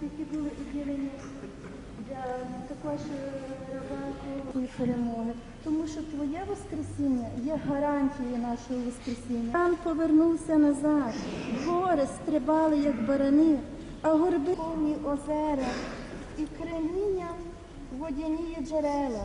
Такі були відділені для також рибаку і перемоги, тому що твоє воскресіння є гарантією нашого воскресіння. Пан повернувся назад, гори стрибали, як барани, а горби повні озера і креміння водяні джерела.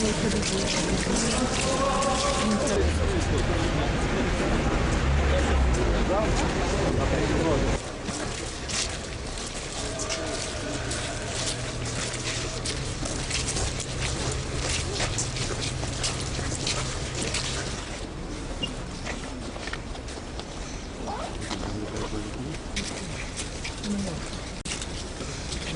Thank you.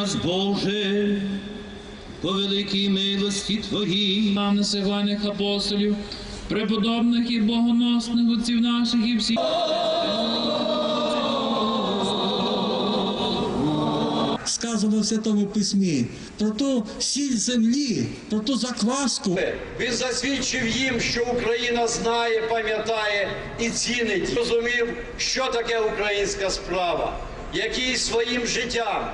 нас, Боже, по великій милості Твоїй. Нам несигальних апостолів, преподобних і богоносних отців наших і всіх. сказано в Святому Письмі про ту сіль землі, про ту закваску. Він засвідчив їм, що Україна знає, пам'ятає і цінить. Розумів, що таке українська справа, який своїм життям